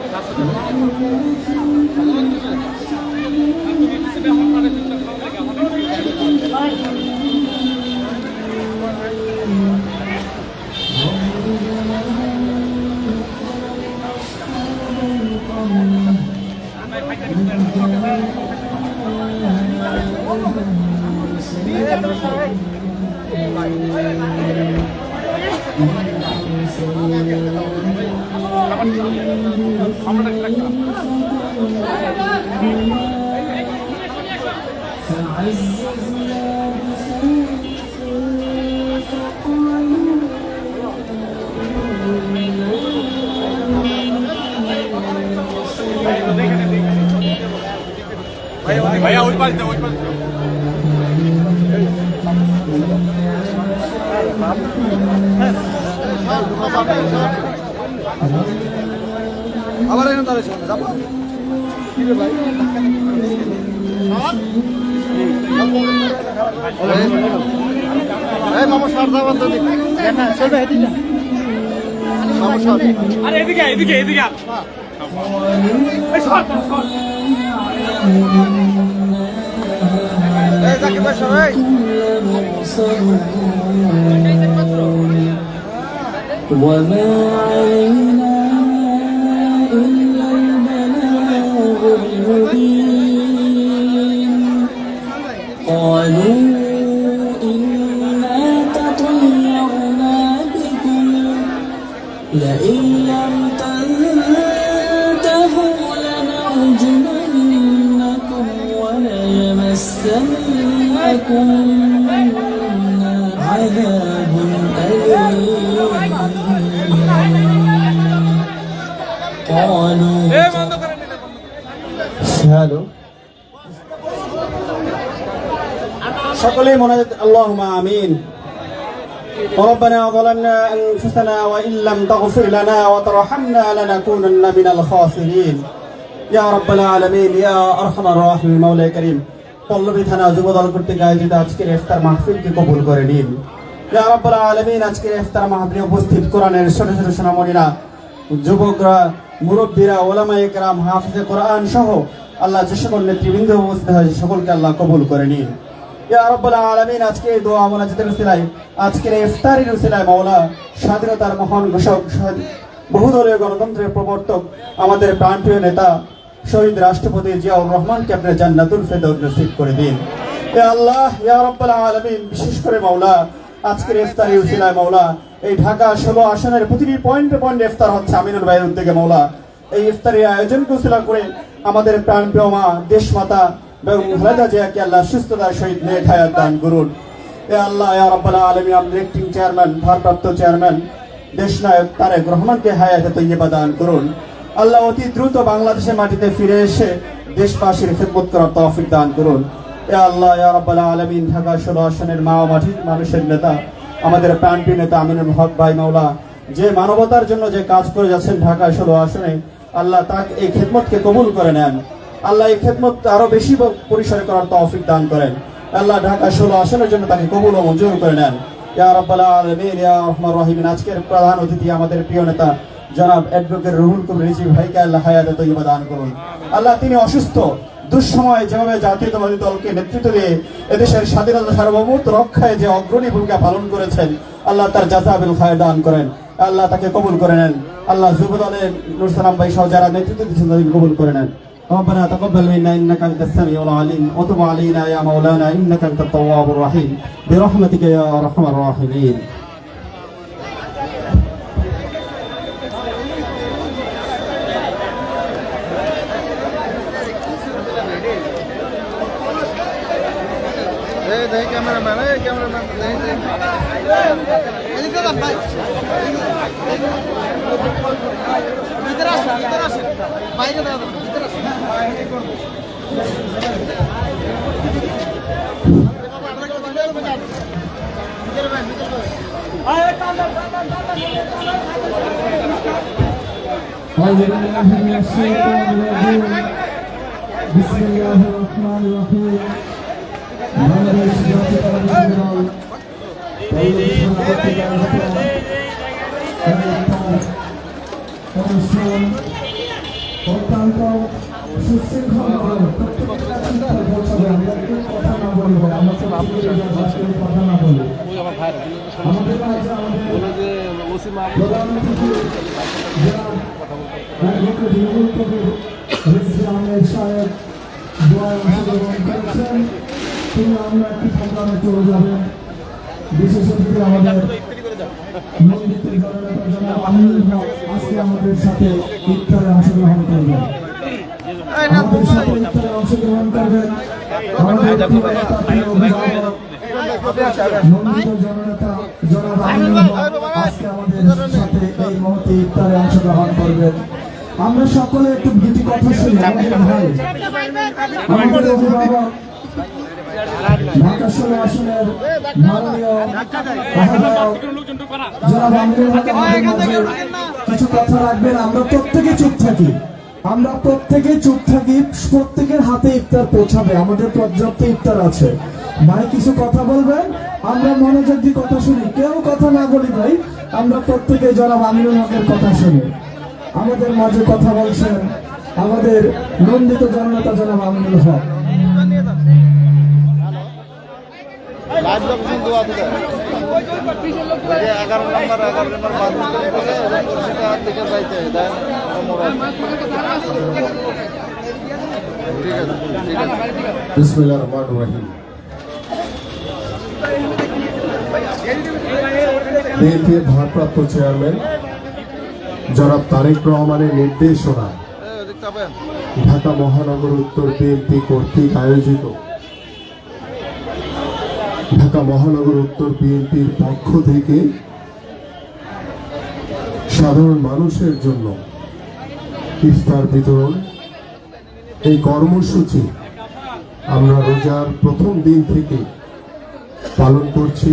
你好，ভাইয়া ওই পাশ ওই পাশ আবার এখানে দাঁড়িয়ে সামনে যাব? ভাই মামা সার যাবেন তো চলবে হেঁটে আরে এদিকে এদিকে এদিকে সর, সর, وما علينا إلا البلاغ المبين قالوا إنا تطيرنا بكم. لئن لم وليمسنكم منا عذاب أليم قالوا এই বন্ধ করেন এটা, বন্ধ করেন। হ্যালো সকলেই মনে আল্লাহ আমিন ربنا ظلمنا أنفسنا وإن لم تغفر لنا وترحمنا لنكونن من الخاسرين يا رب العالمين يا أرحم الراحمين مولاي كريم পল্লবী থানা যুবদল কর্তৃক আয়োজিত আজকের ইফতার মাহফিলকে কবুল করে নিন। রাব্বুল আলামিন, আজকের ইফতার মাহফিলে উপস্থিত কোরআনের ছোট ছোট সোনামণিরা, যুবকরা, মুরব্বীরা, ওলামা একরাম, হাফিজে কোরআন সহ আল্লাহ যে সকল নেতৃবৃন্দ উপস্থিত হয়েছে, সকলকে আল্লাহ কবুল করে নিন। রাব্বুল আজকে দোয়া মোনাজাতের উসিলায় আজকের ইফতারের উসিলায় মাওলা স্বাধীনতার মহান ঘোষক বহুদলীয় গণতন্ত্রের প্রবর্তক, আমাদের প্রাণপ্রিয় নেতা শহীদ রাষ্ট্রপতি জিয়াউর রহমানকে আপনি জান্নাতুল ফেরদৌস নসিব করে দিন। এ আল্লাহ, ইয়া আলামিন, বিশেষ করে মাওলা, আজকের ইফতারি উসিলায় মাওলা, এই ঢাকা ষোলো আসনের প্রতিটি পয়েন্টে পয়েন্টে ইফতার হচ্ছে আমিনুল ভাইয়ের উদ্যোগে মাওলা। এই ইফতারি আয়োজন উসিলা করে আমাদের প্রাণপ্রিয় মা দেশ মাতা এবং খালেদা জিয়াকে আল্লাহ সুস্থতার সহিত নেক হায়াত দান করুন। এ আল্লাহ, ইয়া রাব্বুল আলামিন, আমাদের চেয়ারম্যান ভারপ্রাপ্ত চেয়ারম্যান দেশনায়ক তারেক রহমানকে হায়াতে তৈয়বা দান করুন। আল্লাহ অতি দ্রুত বাংলাদেশের মাটিতে ফিরে এসে দেশবাসীর খেদমত করার তৌফিক দান করুন। এ আল্লাহ আলামিন, ঢাকা ষোলো আসনের মা ও মাটির মানুষের নেতা, আমাদের প্রাণপ্রিয় নেতা আমিনুল হক ভাই মাওলা, যে মানবতার জন্য যে কাজ করে যাচ্ছেন ঢাকা ষোলো আসনে, আল্লাহ তাকে এই খেদমতকে কবুল করে নেন। আল্লাহ এই খেদমত আরও বেশি পরিসরে করার তৌফিক দান করেন। আল্লাহ ঢাকা ষোলো আসনের জন্য তাকে কবুল ও মঞ্জুর করে নেন। ইয়া আলামিন, ইয়া রহমান রহিমিন, আজকের প্রধান অতিথি আমাদের প্রিয় নেতা জনাব অ্যাডভোকেট রুহুল কবির রিজি ভাইকে আল্লাহ হায়াতে তৈবা দান করুন আল্লাহ তিনি অসুস্থ দুঃসময়ে যেভাবে জাতীয়তাবাদী দলকে নেতৃত্ব দিয়ে এদেশের স্বাধীনতা সার্বভৌমত্ব রক্ষায় যে অগ্রণী ভূমিকা পালন করেছেন আল্লাহ তার জাজাবিল খায় দান করেন আল্লাহ তাকে কবুল করে নেন আল্লাহ যুব দলের নুরসালাম ভাই সহ যারা নেতৃত্ব দিচ্ছেন তাদেরকে কবুল করে নেন ربنا تقبل منا انك انت السميع العليم وتب علينا يا مولانا انك انت التواب الرحيم برحمتك يا ارحم الراحمين বাইরে দাঁড়ান ভিতরে আসেন أعوذ بالله من الشيطان الرجيم بسم الله الرحمن الرحيم পরিশ্রম অত্যন্ত সুশৃঙ্খল আমরা কেউ কথা না কথা না বলি আমাদের কাছে আমাদের প্রধান অতিথি সাহেব দোয়ায় অংশগ্রহণ করেছেন তিনি আমরা একটি সংগ্রামে চলে যাবেন বিশেষ অতিথি আমাদের আজকে আমাদের সাথে ইফতারে অংশগ্রহণ করবেন। আমাদের সাথে ইফতারে অংশগ্রহণ করবেন। নন্দিত জননেতা জনাব আজকে আমাদের সাথে এই মুহূর্তে ইফতারে অংশগ্রহণ করবেন। আমরা সকলে একটু দুটি কথা শুনি আমাদের ভাই। আমাদের অভিভাবক আসনের মাননীয় জনাব মাঝে কিছু কথা রাখবেন। আমরা প্রত্যেকে চুপ থাকি। আমরা প্রত্যেকে চুপ থাকি প্রত্যেকের হাতে ইফতার পৌঁছাবে। আমাদের পর্যাপ্ত ইফতার আছে। ভাই কিছু কথা বলবেন? আমরা মনোযোগ দিয়ে কথা শুনি। কেউ কথা না বলি ভাই আমরা প্রত্যেকে জনাব আমিনুল হকের কথা শুনি। আমাদের মাঝে কথা বলছেন আমাদের নন্দিত জনতা জনাব আমিনুল হক। লাইভ লোকেশন দেওয়া যে এগারো নম্বর এগারো নম্বর দিকে যাইতে দেয় ঠিক আছে ঠিক আছে। বিসমিল্লাহ রহমান রহিম। বিএনপির ভারপ্রাপ্ত চেয়ারম্যান জনাব তারেক রহমানের নির্দেশনা ঢাকা মহানগর উত্তর বিএনপি কর্তৃক আয়োজিত। ঢাকা মহানগর উত্তর বিএনপির পক্ষ থেকে সাধারণ মানুষের জন্য ইফতার বিতরণ, এই কর্মসূচি আমরা রোজার প্রথম দিন থেকে পালন করছি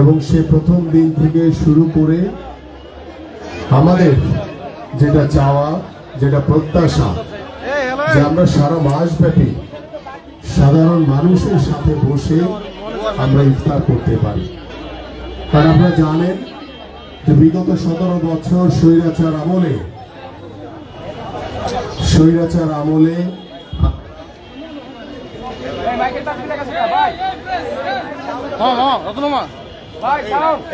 এবং সে প্রথম দিন থেকে শুরু করে আমাদের যেটা চাওয়া, যেটা প্রত্যাশা, যে আমরা সারা মাস ব্যাপী সাধারণ মানুষের সাথে বসে আমরা ইফতার করতে পারি। কারণ আপনারা জানেন যে বিগত সতেরো বছর স্বৈরাচার আমলে স্বৈরাচার আমলে হ্যাঁ হ্যাঁ রত্নমা।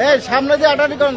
এই সামনে যে আটাটি করেন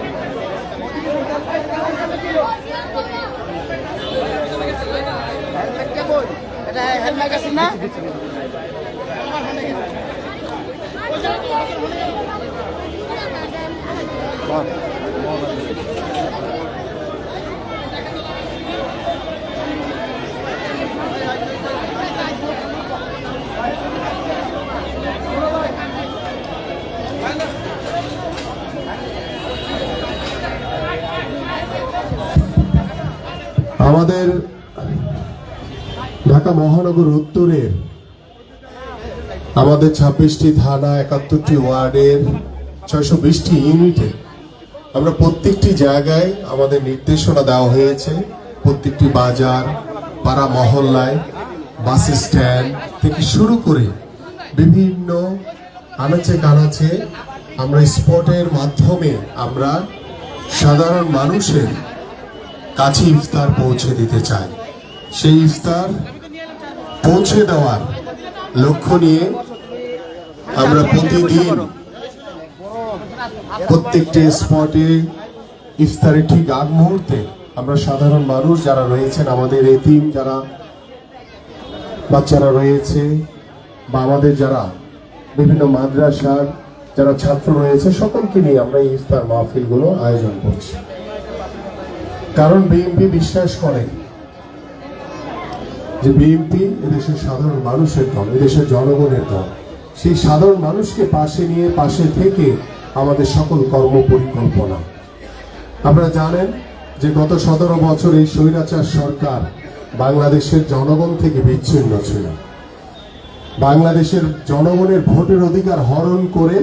ম্যাগাজিন না? আমাদের ঢাকা মহানগর উত্তরের আমাদের ছাব্বিশটি থানা, একাত্তরটি ওয়ার্ডের ছয়শো বিশটি ইউনিটে আমরা প্রত্যেকটি জায়গায় আমাদের নির্দেশনা দেওয়া হয়েছে। প্রত্যেকটি বাজার, পাড়া মহল্লায়, বাস স্ট্যান্ড থেকে শুরু করে বিভিন্ন আনাচে কানাচে আমরা স্পটের মাধ্যমে আমরা সাধারণ মানুষের কাছে ইফতার পৌঁছে দিতে চাই। সেই ইফতার পৌঁছে দেওয়ার লক্ষ্য নিয়ে আমরা প্রতিদিন প্রত্যেকটি স্পটে ইফতারের ঠিক আগ মুহূর্তে আমরা সাধারণ মানুষ যারা রয়েছেন, আমাদের এতিম যারা, বাচ্চারা রয়েছে বা আমাদের যারা বিভিন্ন মাদ্রাসার যারা ছাত্র রয়েছে, সকলকে নিয়ে আমরা এই ইফতার মাহফিলগুলো আয়োজন করছি। কারণ বিএনপি বিশ্বাস করে যে বিএনপি এদেশের সাধারণ মানুষের দল, এদেশের জনগণের দল, সেই সাধারণ মানুষকে পাশে নিয়ে, পাশে থেকে আমাদের সকল কর্ম পরিকল্পনা আপনারা জানেন যে গত সতেরো বছর এই স্বৈরাচার সরকার বাংলাদেশের জনগণ থেকে বিচ্ছিন্ন ছিল। বাংলাদেশের জনগণের ভোটের অধিকার হরণ করে,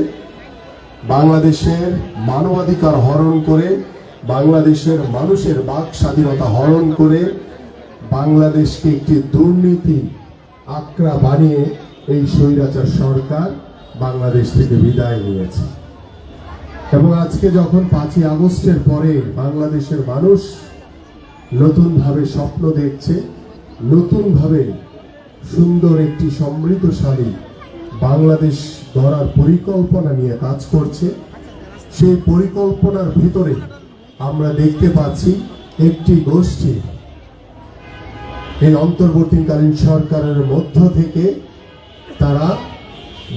বাংলাদেশের মানবাধিকার হরণ করে, বাংলাদেশের মানুষের বাক স্বাধীনতা হরণ করে বাংলাদেশকে একটি দুর্নীতি আক্রা বানিয়ে এই স্বৈরাচার সরকার বাংলাদেশ থেকে বিদায় নিয়েছে। এবং আজকে যখন পাঁচই আগস্টের পরে বাংলাদেশের মানুষ নতুনভাবে স্বপ্ন দেখছে, নতুনভাবে সুন্দর একটি সমৃদ্ধশালী বাংলাদেশ গড়ার পরিকল্পনা নিয়ে কাজ করছে, সেই পরিকল্পনার ভিতরে আমরা দেখতে পাচ্ছি একটি গোষ্ঠী এই অন্তর্বর্তীকালীন সরকারের মধ্য থেকে তারা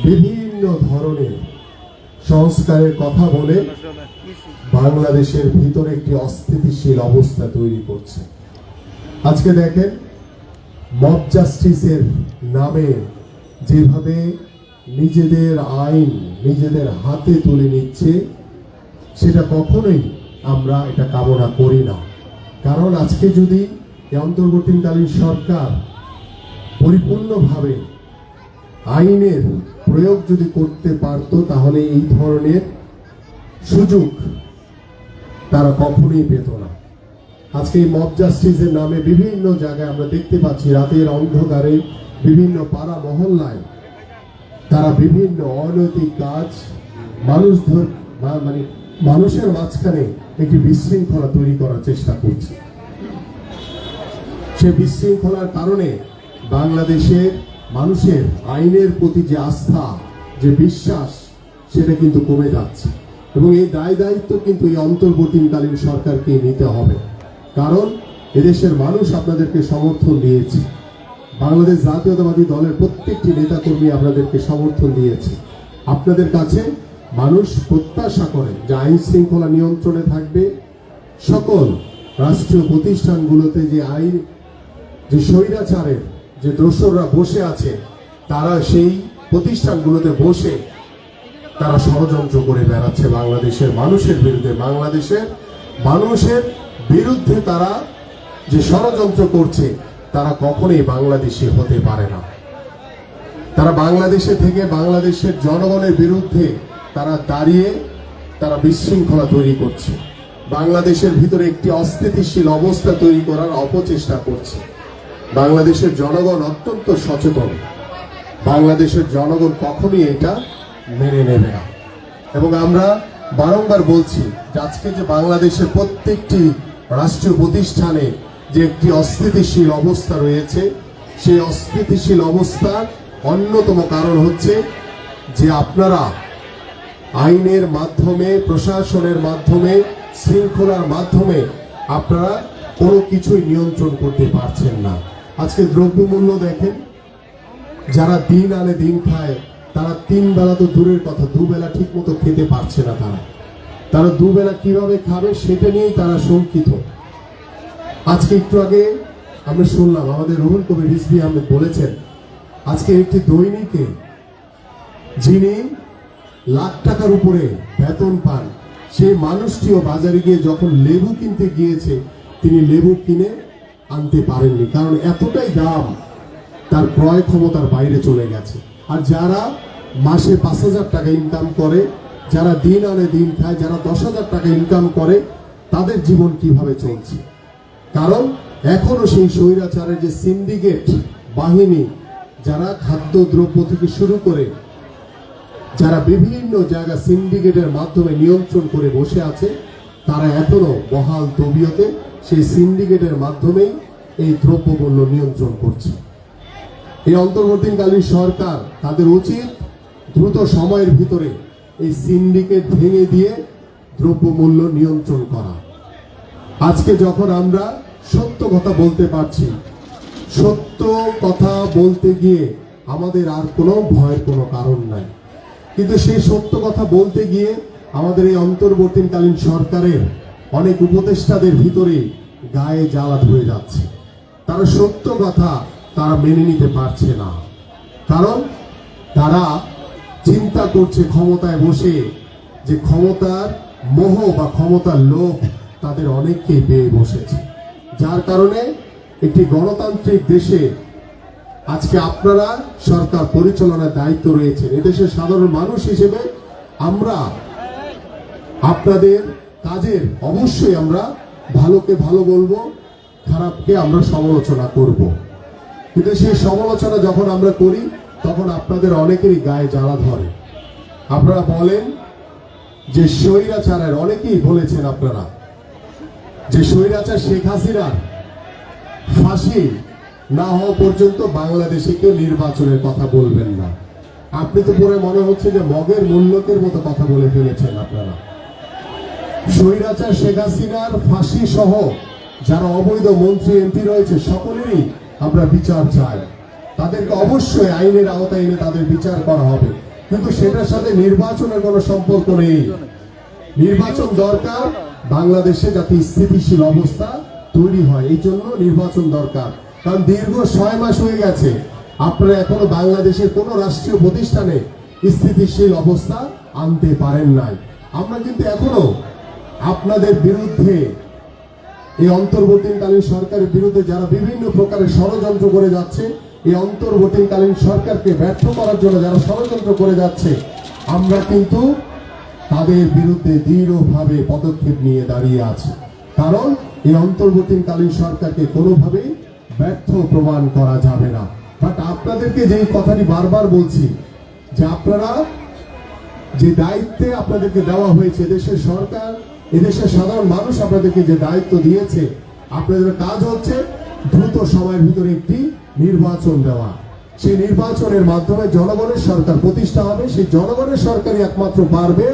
বিভিন্ন ধরনের সংস্কারের কথা বলে বাংলাদেশের ভিতরে একটি অস্থিতিশীল অবস্থা তৈরি করছে। আজকে দেখেন, মব জাস্টিসের নামে যেভাবে নিজেদের আইন নিজেদের হাতে তুলে নিচ্ছে, সেটা কখনোই আমরা এটা কামনা করি না। কারণ আজকে যদি এই অন্তর্বর্তীকালীন সরকার পরিপূর্ণভাবে আইনের প্রয়োগ যদি করতে পারতো, তাহলে এই ধরনের সুযোগ তারা কখনোই পেত না। আজকে এই মব জাস্টিসের নামে বিভিন্ন জায়গায় আমরা দেখতে পাচ্ছি, রাতের অন্ধকারে বিভিন্ন পাড়া মহল্লায় তারা বিভিন্ন অনৈতিক কাজ মানুষ ধর মানে মানুষের মাঝখানে একটি বিশৃঙ্খলা তৈরি করার চেষ্টা করছে। সে বিশৃঙ্খলার কারণে বাংলাদেশের মানুষের আইনের প্রতি যে আস্থা, যে বিশ্বাস, সেটা কিন্তু কমে যাচ্ছে। এবং এই দায় দায়িত্ব কিন্তু এই অন্তর্বর্তীকালীন সরকারকে নিতে হবে। কারণ এদেশের মানুষ আপনাদেরকে সমর্থন দিয়েছে। বাংলাদেশ জাতীয়তাবাদী দলের প্রত্যেকটি নেতাকর্মী আপনাদেরকে সমর্থন দিয়েছে। আপনাদের কাছে মানুষ প্রত্যাশা করে যে আইন শৃঙ্খলা নিয়ন্ত্রণে থাকবে। সকল রাষ্ট্রীয় প্রতিষ্ঠানগুলোতে যে আইন যে স্বৈরাচারের যে দোসররা বসে আছে, তারা সেই প্রতিষ্ঠানগুলোতে বসে তারা ষড়যন্ত্র করে বেড়াচ্ছে বাংলাদেশের মানুষের বিরুদ্ধে। বাংলাদেশের মানুষের বিরুদ্ধে তারা যে ষড়যন্ত্র করছে, তারা কখনোই বাংলাদেশি হতে পারে না। তারা বাংলাদেশে থেকে বাংলাদেশের জনগণের বিরুদ্ধে তারা দাঁড়িয়ে তারা বিশৃঙ্খলা তৈরি করছে। বাংলাদেশের ভিতরে একটি অস্থিতিশীল অবস্থা তৈরি করার অপচেষ্টা করছে। বাংলাদেশের জনগণ অত্যন্ত সচেতন। বাংলাদেশের জনগণ কখনই এটা মেনে নেবে না। এবং আমরা বারংবার বলছি আজকে যে বাংলাদেশের প্রত্যেকটি রাষ্ট্রীয় প্রতিষ্ঠানে যে একটি অস্থিতিশীল অবস্থা রয়েছে, সেই অস্থিতিশীল অবস্থার অন্যতম কারণ হচ্ছে যে আপনারা আইনের মাধ্যমে, প্রশাসনের মাধ্যমে, শৃঙ্খলার মাধ্যমে আপনারা কোনো কিছুই নিয়ন্ত্রণ করতে পারছেন না। আজকে দ্রব্যমূল্য দেখেন, যারা দিন আনে দিন খায়, তারা তিন বেলা তো দূরের কথা, দুবেলা ঠিক মতো খেতে পারছে না তারা। তারা দুবেলা কীভাবে খাবে সেটা নিয়েই তারা শঙ্কিত। আজকে একটু আগে আমরা শুনলাম, আমাদের রুহুল কবি রিজভি আহমেদ বলেছেন, আজকে একটি দৈনিকে যিনি লাখ টাকার উপরে বেতন পান, সেই মানুষটিও বাজারে গিয়ে যখন লেবু কিনতে গিয়েছে, তিনি লেবু কিনে আনতে পারেননি, কারণ এতটাই দাম তার ক্রয় ক্ষমতার বাইরে চলে গেছে। আর যারা মাসে পাঁচ হাজার টাকা ইনকাম করে, যারা দিন আনে দিন খায়, যারা দশ হাজার টাকা ইনকাম করে, তাদের জীবন কীভাবে চলছে? কারণ এখনও সেই স্বৈরাচারের যে সিন্ডিকেট বাহিনী, যারা খাদ্য দ্রব্য থেকে শুরু করে, যারা বিভিন্ন জায়গা সিন্ডিকেটের মাধ্যমে নিয়ন্ত্রণ করে বসে আছে তারা এখনও বহাল তবিয়তে সেই সিন্ডিকেটের মাধ্যমেই এই দ্রব্যমূল্য নিয়ন্ত্রণ করছে। এই অন্তর্বর্তীকালীন সরকার তাদের উচিত দ্রুত সময়ের ভিতরে এই সিন্ডিকেট ভেঙে দিয়ে দ্রব্যমূল্য নিয়ন্ত্রণ করা। আজকে যখন আমরা সত্য কথা বলতে পারছি, সত্য কথা বলতে গিয়ে আমাদের আর কোনো ভয়ের কোনো কারণ নাই। কিন্তু সেই সত্য কথা বলতে গিয়ে আমাদের এই অন্তর্বর্তীকালীন সরকারের অনেক উপদেষ্টাদের ভিতরে গায়ে জ্বালা ধরে যাচ্ছে। তারা সত্য কথা তারা মেনে নিতে পারছে না। কারণ তারা চিন্তা করছে ক্ষমতায় বসে যে ক্ষমতার মোহ বা ক্ষমতার লোভ তাদের অনেককেই পেয়ে বসেছে। যার কারণে একটি গণতান্ত্রিক দেশে আজকে আপনারা সরকার পরিচালনার দায়িত্ব রয়েছে এদেশের সাধারণ মানুষ হিসেবে আমরা আপনাদের কাজের অবশ্যই আমরা ভালোকে ভালো বলব, খারাপকে আমরা সমালোচনা করব। কিন্তু সেই সমালোচনা যখন আমরা করি, তখন আপনাদের অনেকেরই গায়ে জ্বালা ধরে। আপনারা বলেন যে স্বৈরাচারের, অনেকেই বলেছেন আপনারা, যে স্বৈরাচার শেখ হাসিনার ফাঁসি না হওয়া পর্যন্ত বাংলাদেশে কেউ নির্বাচনের কথা বলবেন না। আপনি তো পরে মনে হচ্ছে যে মগের মূল্যকের মতো কথা বলে ফেলেছেন আপনারা। স্বৈরাচার শেখ হাসিনার ফাঁসি সহ যারা অবৈধ মন্ত্রী, এমপি রয়েছে, সকলেরই আমরা বিচার চাই। তাদেরকে অবশ্যই আইনের আওতায় এনে তাদের বিচার করা হবে। কিন্তু সেটার সাথে নির্বাচনের কোনো সম্পর্ক নেই। নির্বাচন দরকার, বাংলাদেশে যাতে স্থিতিশীল অবস্থা তৈরি হয়, এই জন্য নির্বাচন দরকার। কারণ দীর্ঘ ছয় মাস হয়ে গেছে। আপনারা এখনও বাংলাদেশের কোন রাষ্ট্রীয় প্রতিষ্ঠানে স্থিতিশীল অবস্থা আনতে পারেন নাই। আমরা কিন্তু এখনও আপনাদের বিরুদ্ধে এই অন্তর্বর্তীকালীন সরকারের বিরুদ্ধে যারা বিভিন্ন প্রকারের ষড়যন্ত্র করে যাচ্ছে, এই অন্তর্বর্তীকালীন সরকারকে ব্যর্থ করার জন্য যারা ষড়যন্ত্র করে যাচ্ছে, আমরা কিন্তু তাদের বিরুদ্ধে দৃঢ়ভাবে পদক্ষেপ নিয়ে দাঁড়িয়ে আছে। কারণ এই অন্তর্বর্তীকালীন সরকারকে কোনোভাবেই ব্যর্থ প্রমাণ করা যাবে না। বাট আপনাদেরকে যেই কথাটি বারবার বলছি, যে আপনারা যে দায়িত্বে আপনাদেরকে দেওয়া হয়েছে দেশের সরকার এদেশের সাধারণ মানুষ আপনাদেরকে যে দায়িত্ব দিয়েছে, আপনাদের কাজ হচ্ছে দ্রুত সময়ের ভিতরে একটি নির্বাচন দেওয়া। সেই নির্বাচনের মাধ্যমে জনগণের সরকার প্রতিষ্ঠা হবে, সেই জনগণের সরকারই একমাত্র পারবে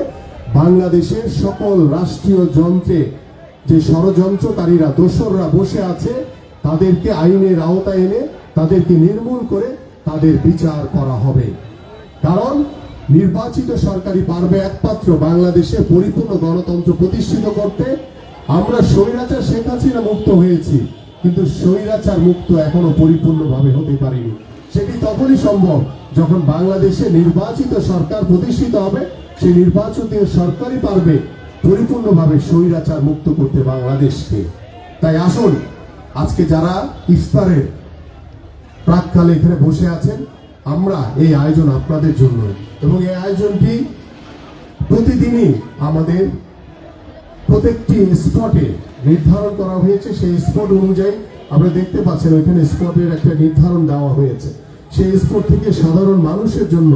বাংলাদেশের সকল রাষ্ট্রীয় যন্ত্রে। যে ষড়যন্ত্রকারীরা, দোসররা বসে আছে, তাদেরকে আইনের আওতায় এনে তাদেরকে নির্মূল করে তাদের বিচার করা হবে। কারণ নির্বাচিত সরকারই পারবে একমাত্র বাংলাদেশে পরিপূর্ণ গণতন্ত্র প্রতিষ্ঠিত করতে। আমরা স্বৈরাচার শেখ হাসিনা মুক্ত হয়েছি, কিন্তু স্বৈরাচার মুক্ত এখনও পরিপূর্ণভাবে হতে পারেনি। সেটি তখনই সম্ভব যখন বাংলাদেশে নির্বাচিত সরকার প্রতিষ্ঠিত হবে, সেই নির্বাচিত সরকারই পারবে পরিপূর্ণভাবে স্বৈরাচার মুক্ত করতে বাংলাদেশকে। তাই আসুন, আজকে যারা ইফতারের প্রাককালে এখানে বসে আছেন আমরা এই আয়োজন আপনাদের জন্য। এবং এই আয়োজনটি প্রতিদিনই আমাদের প্রত্যেকটি স্পটে নির্ধারণ করা হয়েছে। সেই স্পট অনুযায়ী আমরা দেখতে পাচ্ছেন ওইখানে স্পটের একটা নির্ধারণ দেওয়া হয়েছে। সেই স্পট থেকে সাধারণ মানুষের জন্য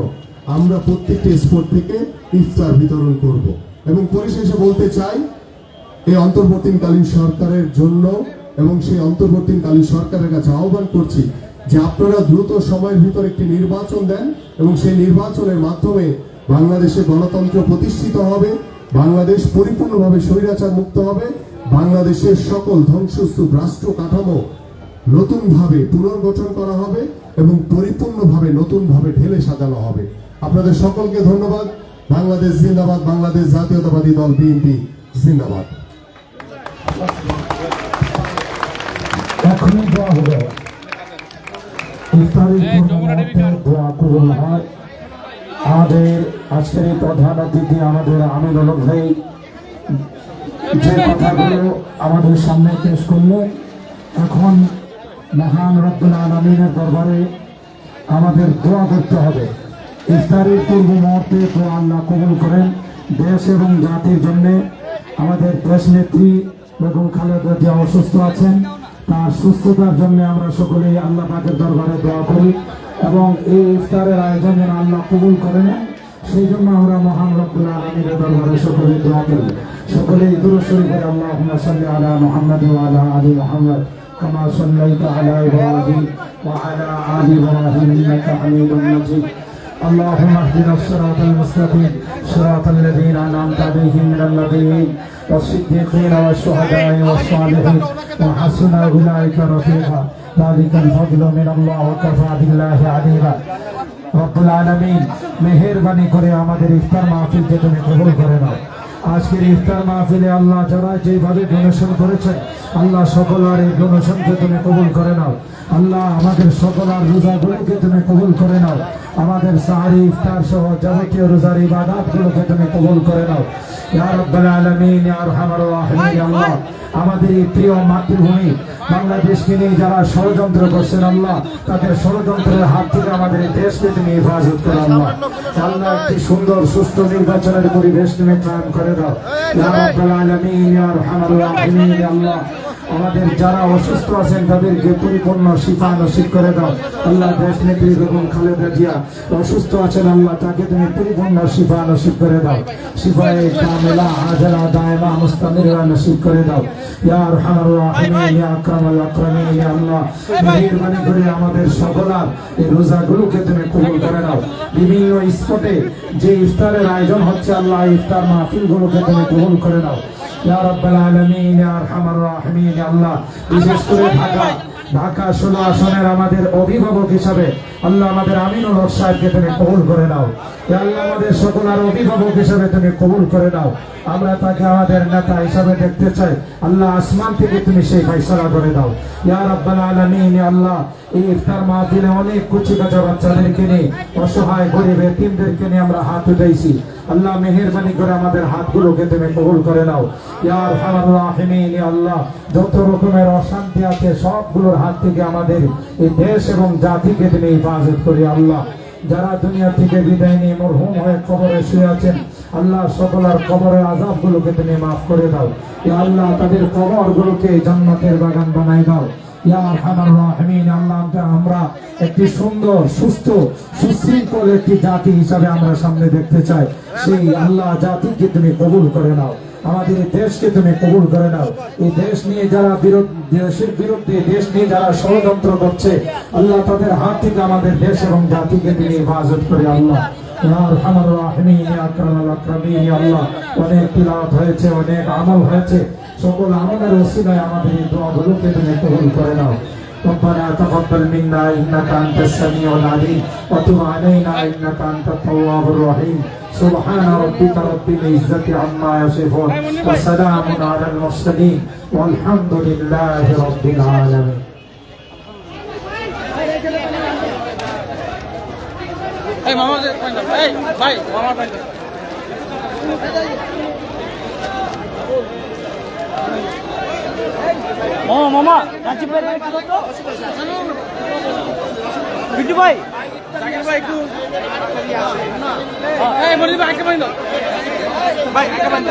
আমরা প্রত্যেকটি স্পট থেকে ইফতার বিতরণ করব। এবং পরিশেষে বলতে চাই, এই অন্তর্বর্তীকালীন সরকারের জন্য এবং সেই অন্তর্বর্তীকালীন সরকারের কাছে আহ্বান করছি যে আপনারা দ্রুত সময়ের ভিতর একটি নির্বাচন দেন এবং সেই নির্বাচনের মাধ্যমে বাংলাদেশে গণতন্ত্র প্রতিষ্ঠিত হবে, বাংলাদেশ পরিপূর্ণভাবে স্বৈরাচার মুক্ত হবে, বাংলাদেশের সকল ধ্বংসস্তূপ রাষ্ট্র কাঠামো নতুনভাবে পুনর্গঠন করা হবে এবং পরিপূর্ণভাবে নতুনভাবে ঢেলে সাজানো হবে। আপনাদের সকলকে ধন্যবাদ। বাংলাদেশ জিন্দাবাদ, বাংলাদেশ জাতীয়তাবাদী দল বিএনপি জিন্দাবাদ। এখনই দোয়া হবে। আমাদের আজকের এই প্রধান অতিথি আমাদের হক ভাই। যে কথাগুলো আমাদের সামনে পেশ করল এখন মহান রব্বুল আলমিনের দরবারে আমাদের দোয়া করতে হবে। ইফতারের পূর্ব মুহূর্তে দোয়া আল্লাহ কবুল করেন। দেশ এবং জাতির জন্য আমাদের দেশ নেত্রী বেগম খালেদা জিয়া অসুস্থ আছেন। তার সুস্থতার জন্য আমরা সকলেই আল্লাহ পাকের দরবারে দোয়া করি এবং এই ইফতারের আয়োজন যেন আল্লাহ কবুল করেন সেই জন্য আমরা মহান রব্বুল আলমীর দরবারে সকলে দোয়া করি সকলে দূর শরীফের আল্লাহ সাল্লি আলা মুহাম্মদ ওয়া আলা আলি মুহাম্মদ كما صليت على ابراهيم وعلى ال ابراهيم انك حميد مجيد اللهم اهدنا الصراط المستقيم صراط الذين انعمت عليهم من النبيين والصديقين والشهداء والصالحين وحسن اولئك رفيقا ذلك الفضل من الله وكفى بالله عليما রব্বুল আলমিন মেহেরবানি করে আমাদের ইফতার মাহফিলকে তুমি কবুল করে নাও আজকের ইফতার মাহফিলে আল্লাহ যারা যেভাবে ডোনেশন করেছেন, আল্লাহ সকল আর এই ডোনেশনকে তুমি কবুল করে নাও। আল্লাহ আমাদের সকল আর রোজাগুলোকে তুমি কবুল করে নাও। আমাদের সাহারি, ইফতার সহ যাবতীয় রোজার ইবাদাতগুলোকে তুমি কবুল করে নাও। ইয়া রাব্বাল আলামিন, ইয়া আরহামার রাহিমিন আল্লাহ। আমাদের এই প্রিয় মাতৃভূমি বাংলাদেশকে নিয়ে যারা ষড়যন্ত্র করছেন আল্লাহ তাদের ষড়যন্ত্রের হাত থেকে আমাদের এই দেশকে তুমি হেফাজত করে আল্লাহ। আল্লাহ একটি সুন্দর সুস্থ নির্বাচনের পরিবেশ তুমি কায়েম করে দাও। আলামিন আল্লাহ। আমাদের যারা অসুস্থ আছেন তাদেরকে পরিপূর্ণ শিফা নসিব করে দাও। আল্লাহ দেশ নেত্রী বেগম খালেদা জিয়া, অসুস্থ আছেন, আল্লাহ তাকে তুমি পরিপূর্ণ শিফা নসিব করে দাও। শিফায়ে কামেলা দায়মা মুস্তামিরা নসিব করে দাও। ইয়া আরহামার রাহিমিন, ইয়া আকরামিন, ইয়া আল্লাহ, মেহেরবানি করে আমাদের সকলার এই রোজাগুলোকে তুমি কবুল করে বিভিন্ন স্পটে যে ইফতারের আয়োজন হচ্ছে, আল্লাহ ইফতার মাহফিলগুলোকে তুমি কবুল করে নাও। ইয়া রাব্বাল আলামিন ইয়া আরহামার রাহিমিন ইয়া আল্লাহ বিশেষ করে ঢাকা ঢাকা ষোলো আসনের আমাদের অভিভাবক হিসাবে আল্লাহ আমাদের আমিনুল হক সাহেবকে তুমি কবুল করে নাও। আল্লাহ আমাদের সকল আর অভিভাবক হিসাবে তুমি কবুল করে নাও। আমরা তাকে আমাদের নেতা হিসাবে দেখতে চাই। আল্লাহ আসমান থেকে তুমি সেই ফয়সালা করে দাও। ইয়ার আব্বাল আলামিন আল্লাহ, এই ইফতার মাহফিলে অনেক কুচি কাঁচা বাচ্চাদেরকে নিয়ে, অসহায় গরিব এতিমদেরকে নিয়ে আমরা হাত উঠাইছি। আল্লাহ মেহেরবানি করে আমাদের হাতগুলোকে তুমি কবুল করে নাও। ইয়ার রাহিমিন আল্লাহ, যত রকমের অশান্তি আছে সবগুলোর হাত থেকে আমাদের এই দেশ এবং জাতিকে তুমি হেফাজত করি, আল্লাহ। যারা দুনিয়া থেকে বিদায় নিয়ে মরহুম হয়ে কবরে শুয়ে আছেন, আল্লাহ সকলের কবরের আজাবগুলোকে তুমি মাফ করে দাও। ইয়া আল্লাহ, তাদের কবরগুলোকে জান্নাতের বাগান বানাই দাও। ইয়া আরহামার আল্লাহ আমরা একটি সুন্দর, সুস্থ, সুশৃঙ্খল একটি জাতি হিসাবে আমরা সামনে দেখতে চাই, সেই আল্লাহ জাতিকে তুমি কবুল করে নাও। আমাদের এই দেশকে তুমি কবুল করে নাও এই দেশ নিয়ে যারা বিরোধ দেশের বিরুদ্ধে দেশ নিয়ে যারা ষড়যন্ত্র করছে আল্লাহ তাদের হাত থেকে আমাদের দেশ এবং জাতিকে তুমি হেফাজত করে আল্লাহ ইয়া আরহামার রাহিমিন ইয়া আকরামাল আকরামিন ইয়া আল্লাহ অনেক তিলাওয়াত হয়েছে অনেক আমল হয়েছে সকল আমলের ওসিলায় আমাদের এই দোয়াগুলোকে তুমি কবুল করে নাও ربنا تقبل منا انك انت السميع العليم وتب علينا انك انت التواب الرحيم سبحان ربك رب العزه عما يصفون وسلام على المرسلين والحمد لله رب العالمين এই মামা যে পয়েন্ট দাও। এই ভাই মামা পয়েন্ট দাও। ও মামা রাজীব ভাই একটু দাও তো। বিট্টু ভাই একটু হ্যাঁ, এই মনির ভাই একটা ভাই একটা পয়েন্ট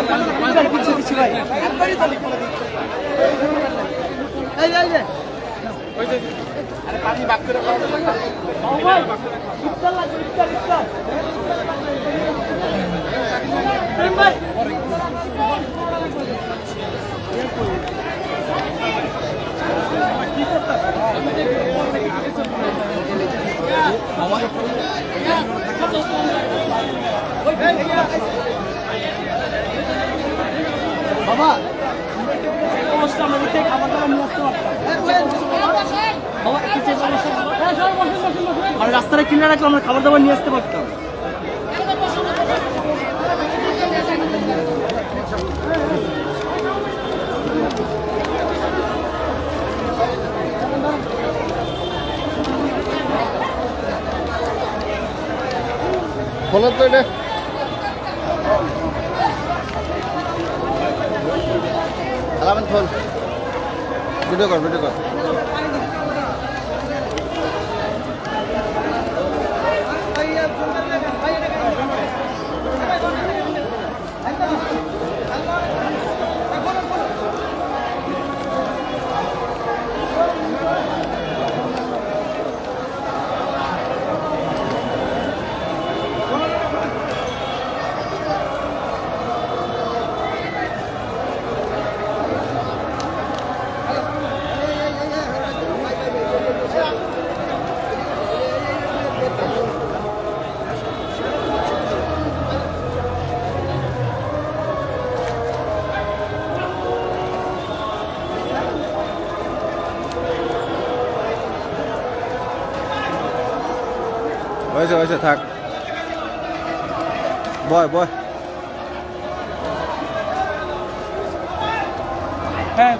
দাও পিছিয়ে দিচ্ছি ভাই। এই এই যে। ওই যে। আরে পানি বাক করে খাওয়া ভাই বাবা অবস্থা আমরা খাবার দাবার নিয়ে আসতে পারতাম বাবা রাস্তাটা কিনে রাখলে আমরা খাবার দাবার নিয়ে আসতে পারতাম খোলো তো এটা খোল। ভিডিও কর ভিডিও কর। হয়েছে থাক। বয় বয়। হ্যাঁ।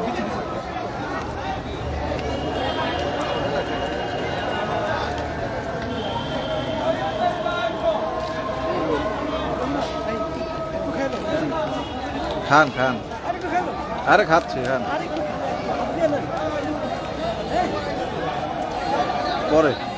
খান খান। আরে খাচ্ছি খান। পরে।